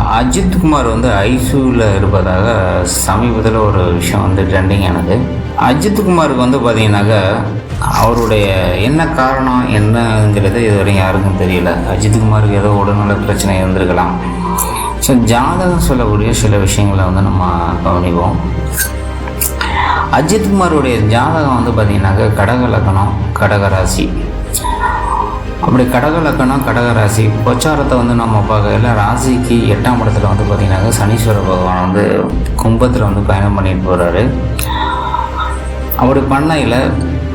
அஜித் குமார் வந்து ஐசியூவில் இருப்பதாக சமீபத்தில் ஒரு விஷயம் வந்து ட்ரெண்டிங் ஆனது. அஜித் குமாருக்கு வந்து பார்த்தீங்கன்னாக்கா அவருடைய என்ன காரணம் என்னங்கிறது இதுவரையும் யாருக்கும் தெரியல. அஜித் குமாருக்கு ஏதோ உடல்நல பிரச்சனை இருந்திருக்கலாம். ஸோ ஜாதகம் சொல்லக்கூடிய சில விஷயங்களை வந்து நம்ம கவனிப்போம். அஜித் குமாருடைய ஜாதகம் வந்து பார்த்திங்கனாக்கா கடக லக்னம் கடகராசி அப்படி கடக லக்கணம் கடக ராசி. பிரச்சாரத்தை வந்து நம்ம பார்க்கல ராசிக்கு எட்டாம் இடத்துல வந்து பார்த்திங்கனாக்கா சனீஸ்வர பகவான் வந்து கும்பத்தில் வந்து பயணம் பண்ணிட்டு போகிறாரு அப்படி பண்ணையில்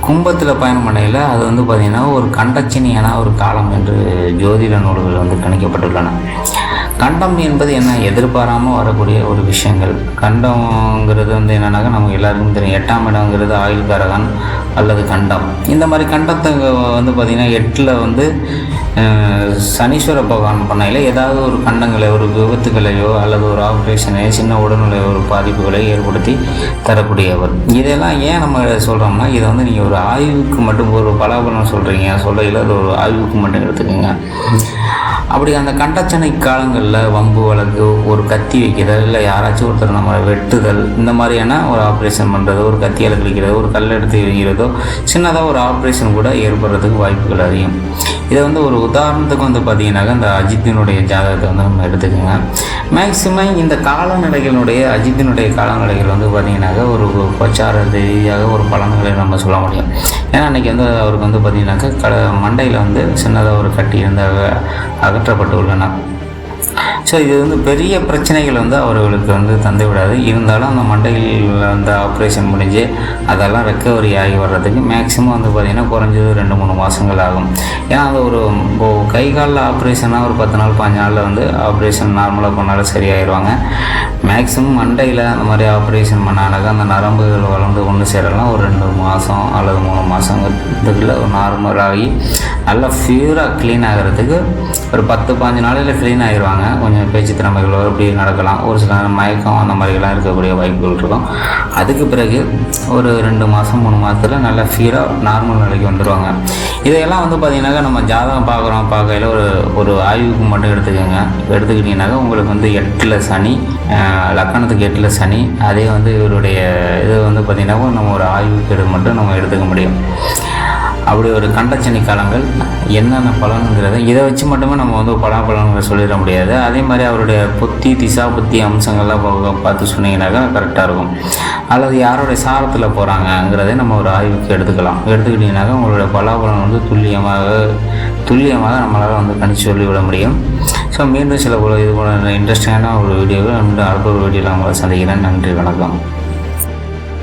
கும்பத்தில் பயணம் பண்ணையில் அது வந்து பார்த்திங்கன்னா ஒரு கண்டச்சினியான ஒரு காலம் என்று ஜோதிட நூல்கள் வந்து கணிக்கப்பட்டுள்ளன. கண்டம் என்பது என்ன? எதிர்பாராமல் வரக்கூடிய ஒரு விஷயங்கள். கண்டம்ங்கிறது வந்து என்னன்னாக்கா நமக்கு எல்லாருக்கும் தெரியும். எட்டாம் இடங்கிறது ஆயுள் கரகன் அல்லது கண்டம். இந்த மாதிரி கண்டத்தை வந்து பார்த்திங்கன்னா எட்டில் வந்து சனீஸ்வர பகவான் பண்ணையில் ஏதாவது ஒரு கண்டங்களை ஒரு விபத்துகளையோ அல்லது ஒரு ஆப்ரேஷனையோ சின்ன உடல்நிலை ஒரு பாதிப்புகளை ஏற்படுத்தி தரக்கூடியவர். இதெல்லாம் ஏன் நம்ம சொல்கிறோம்னா இதை வந்து நீங்கள் ஒரு ஆய்வுக்கு மட்டும் ஒரு பலாபலம் சொல்கிறீங்க சொல்லையில் அது ஒரு ஆய்வுக்கு மட்டும் எடுத்துக்கோங்க. அப்படி அந்த கண்டச்சனை காலங்களில் வம்பு வழக்கு ஒரு கத்தி வைக்கிறது இல்லை யாராச்சும் ஒருத்தர் நம்ம வெட்டுதல் இந்த மாதிரியான ஒரு ஆப்ரேஷன் பண்ணுறது ஒரு கத்தியால் கிழிக்கிறது ஒரு கல் எடுத்து வைக்கிறதோ சின்னதாக ஒரு ஆப்ரேஷன் கூட ஏற்படுறதுக்கு வாய்ப்புகள் அதிகம். இதை வந்து ஒரு உதாரணத்துக்கு வந்து பார்த்தீங்கன்னாக்கா இந்த அஜித்தினுடைய ஜாதகத்தை வந்து நம்ம எடுத்துக்கோங்க. மேக்சிமம் இந்த காலநிலைகளுடைய அஜித்தினுடைய காலநிலைகள் வந்து பார்த்திங்கனாக்கா ஒரு பிரச்சார ரீதியாக ஒரு பலன்களை நம்ம சொல்ல முடியும். ஏன்னா அன்றைக்கி வந்து அவருக்கு வந்து பார்த்திங்கனாக்கா க மண்டையில் வந்து சின்னதாக ஒரு கட்டி இருந்து அக- அகற்றப்பட்டு உள்ளன. ஸோ இது வந்து பெரிய பிரச்சனைகள் வந்து அவர்களுக்கு வந்து தந்து விடாது இருந்தாலும் அந்த மண்டையில் வந்து ஆப்ரேஷன் முடிஞ்சு அதெல்லாம் ரெக்கவரி ஆகி வர்றதுக்கு மேக்ஸிமம் வந்து பார்த்திங்கன்னா குறைஞ்சது ரெண்டு மூணு மாதங்கள் ஆகும். ஏன்னா அது ஒரு இப்போ கை காலில் ஆப்ரேஷனாக ஒரு பத்து நாள் பாஞ்சு நாளில் வந்து ஆப்ரேஷன் நார்மலாக பண்ணாலும் சரியாயிடுவாங்க மேக்ஸிமம் மண்டையில் அந்த மாதிரி ஆப்ரேஷன் பண்ணானாக்கா அந்த நரம்புகள் வளர்ந்து ஒன்று சேரலாம். ஒரு ரெண்டு மாதம் அல்லது மூணு மாதங்கிறதுக்குள்ள ஒரு நார்மலாகி நல்லா ஃபியூராக க்ளீன் ஆகிறதுக்கு ஒரு பத்து பாஞ்சு நாளையில் க்ளீன் ஆகிடுவாங்க கொஞ்சம் பேச்சு திறமைகளோ இப்படி நடக்கலாம். ஒரு சில நேரம் மயக்கம் அந்த மாதிரிலாம் இருக்கக்கூடிய வாய்ப்புகள் இருக்கும். அதுக்கு பிறகு ஒரு ரெண்டு மாதம் மூணு மாதத்தில் நல்ல ஃபீலாக நார்மல் நிலைக்கு வந்துடுவாங்க இதையெல்லாம் வந்து பார்த்திங்கனாக்கா நம்ம ஜாதகம் பார்க்குறோம் பார்க்கையில் ஒரு ஒரு ஆய்வுக்கு மட்டும் எடுத்துக்கோங்க. எடுத்துக்கிட்டிங்கனாக்கா உங்களுக்கு வந்து எட்டில் சனி லக்கணத்துக்கு எட்டில் சனி அதே வந்து இவருடைய இது வந்து பார்த்திங்கனாக்கா நம்ம ஒரு ஆய்வுக்கு மட்டும் நம்ம எடுத்துக்க முடியும். அப்படி ஒரு கண்டச்சனி காலங்கள் என்னென்ன பலன்கிறத இதை வச்சு மட்டுமே நம்ம வந்து பலாபலன்களை சொல்லிட முடியாது. அதே மாதிரி அவருடைய புத்தி திசா புத்தி அம்சங்கள்லாம் பார்த்து சொன்னீங்கன்னாக்கா கரெக்டாக இருக்கும். அல்லது யாருடைய சாரத்தில் போகிறாங்கங்கிறதை நம்ம ஒரு ஆய்வுக்கு எடுத்துக்கலாம். எடுத்துக்கிட்டிங்கனாக்கா உங்களுடைய பலாபலன் வந்து துல்லியமாக துல்லியமாக நம்மளால் வந்து கணிச்சு சொல்லிவிட முடியும். ஸோ மீண்டும் சில போல இது போல இன்ட்ரெஸ்டிங்கான ஒரு வீடியோவை மீண்டும் அடுத்த ஒரு வீடியோவில் உங்களை சந்திக்கிறேன். நன்றி வணக்கம்.